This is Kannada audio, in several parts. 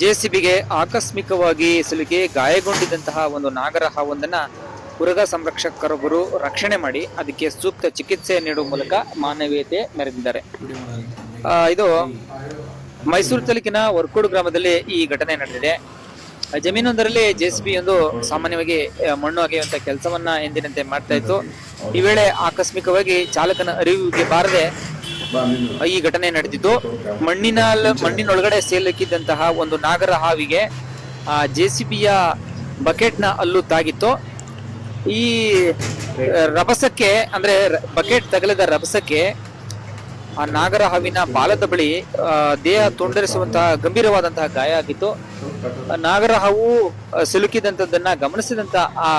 ಜೆಸಿಬಿಗೆ ಆಕಸ್ಮಿಕವಾಗಿ ಸಿಲುಕಿ ಗಾಯಗೊಂಡಿದ್ದಂತಹ ಒಂದು ನಾಗರ ಹಾವೊಂದನ್ನ ಮೃಗ ಸಂರಕ್ಷಕರೊಬ್ಬರು ರಕ್ಷಣೆ ಮಾಡಿ ಅದಕ್ಕೆ ಸೂಕ್ತ ಚಿಕಿತ್ಸೆ ನೀಡುವ ಮೂಲಕ ಮಾನವೀಯತೆ ಮೆರೆದಿದ್ದಾರೆ. ಇದು ಮೈಸೂರು ತಾಲೂಕಿನ ವರ್ಕೋಡು ಗ್ರಾಮದಲ್ಲಿ ಈ ಘಟನೆ ನಡೆದಿದೆ. ಜಮೀನೊಂದರಲ್ಲಿ ಜೆಸಿಬಿ ಒಂದು ಸಾಮಾನ್ಯವಾಗಿ ಮಣ್ಣು ಅಗೆಯುವಂತ ಕೆಲಸವನ್ನ ಎಂದಿನಂತೆ ಮಾಡ್ತಾ ಇತ್ತು. ಈ ವೇಳೆ ಆಕಸ್ಮಿಕವಾಗಿ ಚಾಲಕನ ಅರಿವಿಗೆ ಬಾರದೆ ಈ ಘಟನೆ ನಡೆದಿದ್ದು ಮಣ್ಣಿನ ಮಣ್ಣಿನೊಳಗಡೆ ಸೇಲಕ್ಕಿದ್ದಂತಹ ಒಂದು ನಾಗರ ಹಾವಿಗೆ ಆ ಬಿಯ ಬಕೆಟ್ನ ಅಲ್ಲೂ ತಾಗಿತ್ತು. ಈ ರಭಸಕ್ಕೆ ಅಂದ್ರೆ ಬಕೆಟ್ ತಗಲಿದ ರಭಸಕ್ಕೆ ಆ ನಾಗರ ಹಾವಿನ ಬಾಲದ ಬಳಿ ದೇಹ ತೊಂದರಿಸುವಂತಹ ಗಂಭೀರವಾದಂತಹ ಗಾಯ ಆಗಿತ್ತು. ನಾಗರ ಹಾವು ಆ, ಸಿಲುಕಿದಂತದ್ದನ್ನ ಗಮನಿಸಿದಂತ ಆ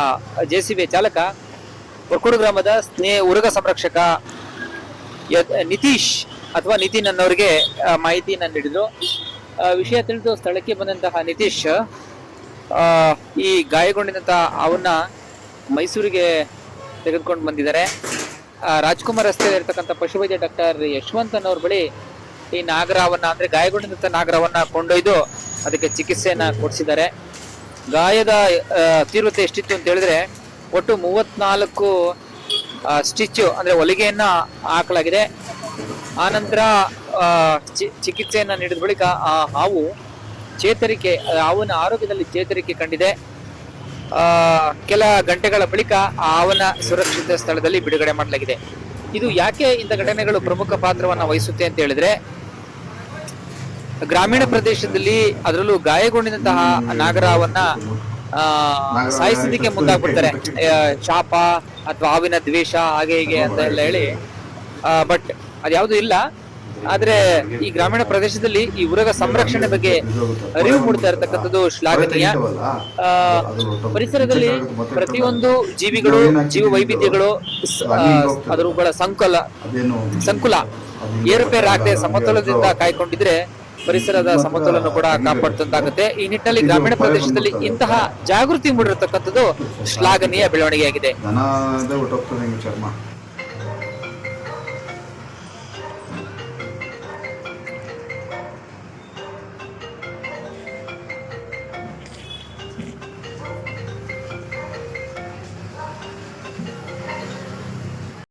ಜೆಸಿಬಿ ಚಾಲಕ ಹೊರ್ಕೋಡು ಗ್ರಾಮದ ಸ್ನೇಹ ಉರಗ ಸಂರಕ್ಷಕ ನಿತೀಶ್ ಅಥವಾ ನಿತಿನ್ ಅನ್ನೋರಿಗೆ ಮಾಹಿತಿಯನ್ನು ನೀಡಿದ್ರು. ವಿಷಯ ತಿಳಿದು ಸ್ಥಳಕ್ಕೆ ಬಂದಂತಹ ನಿತೀಶ್ ಈ ಗಾಯಗೊಂಡಿದ್ದಂತಹ ಅವನ್ನ ಮೈಸೂರಿಗೆ ತೆಗೆದುಕೊಂಡು ಬಂದಿದ್ದಾರೆ. ರಾಜ್ಕುಮಾರ್ ರಸ್ತೆಯಲ್ಲಿ ಇರ್ತಕ್ಕಂಥ ಪಶುವೈದ್ಯ ಡಾಕ್ಟರ್ ಯಶವಂತ್ ಅನ್ನೋರ್ ಬಳಿ ಈ ನಾಗರವನ್ನ, ಅಂದ್ರೆ ಗಾಯಗೊಂಡಿದ್ದಂಥ ನಾಗರವನ್ನ ಕೊಂಡೊಯ್ದು ಅದಕ್ಕೆ ಚಿಕಿತ್ಸೆಯನ್ನ ಕೊಡಿಸಿದ್ದಾರೆ. ಗಾಯದ ತೀವ್ರತೆ ಎಷ್ಟಿತ್ತು ಅಂತ ಹೇಳಿದ್ರೆ, ಒಟ್ಟು ಮೂವತ್ನಾಲ್ಕು ಸ್ಟಿಚ್ ಅಂದ್ರೆ ಹೊಲಿಗೆಯನ್ನು ಹಾಕಲಾಗಿದೆ. ಆನಂತರ ಚಿಕಿತ್ಸೆಯನ್ನ ನೀಡಿದ ಬಳಿಕ ಆ ಹಾವು ಚೇತರಿಕೆ ಹಾವಿನ ಆರೋಗ್ಯದಲ್ಲಿ ಚೇತರಿಕೆ ಕಂಡಿದೆ. ಕೆಲ ಗಂಟೆಗಳ ಬಳಿಕ ಆ ಹಾವನ್ನ ಸುರಕ್ಷಿತ ಸ್ಥಳದಲ್ಲಿ ಬಿಡುಗಡೆ ಮಾಡಲಾಗಿದೆ. ಇದು ಯಾಕೆ ಇಂಥ ಘಟನೆಗಳು ಪ್ರಮುಖ ಪಾತ್ರವನ್ನು ವಹಿಸುತ್ತೆ ಅಂತ ಹೇಳಿದ್ರೆ, ಗ್ರಾಮೀಣ ಪ್ರದೇಶದಲ್ಲಿ ಅದರಲ್ಲೂ ಗಾಯಗೊಂಡಿದಂತಹ ನಾಗರಾವನ್ನ ಸಾಯಿಸೋದಕ್ಕೆ ಮುಂದಾಗ್ಬಿಡ್ತಾರೆ. ಶಾಪ ಅಥವಾ ಹಾವಿನ ದ್ವೇಷ ಹಾಗೆ ಹೀಗೆ ಅಂತ ಎಲ್ಲ ಹೇಳಿ. ಬಟ್ ಅದ್ಯಾವುದು ಇಲ್ಲ. ಆದ್ರೆ ಈ ಗ್ರಾಮೀಣ ಪ್ರದೇಶದಲ್ಲಿ ಈ ಉರಗ ಸಂರಕ್ಷಣೆ ಬಗ್ಗೆ ಅರಿವು ಮೂಡ್ತಾ ಇರತಕ್ಕಂಥದ್ದು ಶ್ಲಾಘನೀಯ. ಆ, ಪರಿಸರದಲ್ಲಿ ಪ್ರತಿಯೊಂದು ಜೀವಿಗಳು ಜೀವ ವೈವಿಧ್ಯಗಳು ಅದರುಗಳ ಸಂಕುಲ ಸಂಕುಲ ಏರುಪೇರಾಗದೆ ಸಮತೋಲದಿಂದ ಕಾಯ್ಕೊಂಡಿದ್ರೆ ಪರಿಸರದ ಸಮತೋಲನ ಕೂಡ ಕಾಪಾಡುತ್ತಂತಾಗುತ್ತೆ ಈ ನಿಟ್ಟಿನಲ್ಲಿ ಗ್ರಾಮೀಣ ಪ್ರದೇಶದಲ್ಲಿ ಇಂತಹ ಜಾಗೃತಿ ಮೂಡಿರತಕ್ಕಂಥದ್ದು ಶ್ಲಾಘನೀಯ ಬೆಳವಣಿಗೆಯಾಗಿದೆ.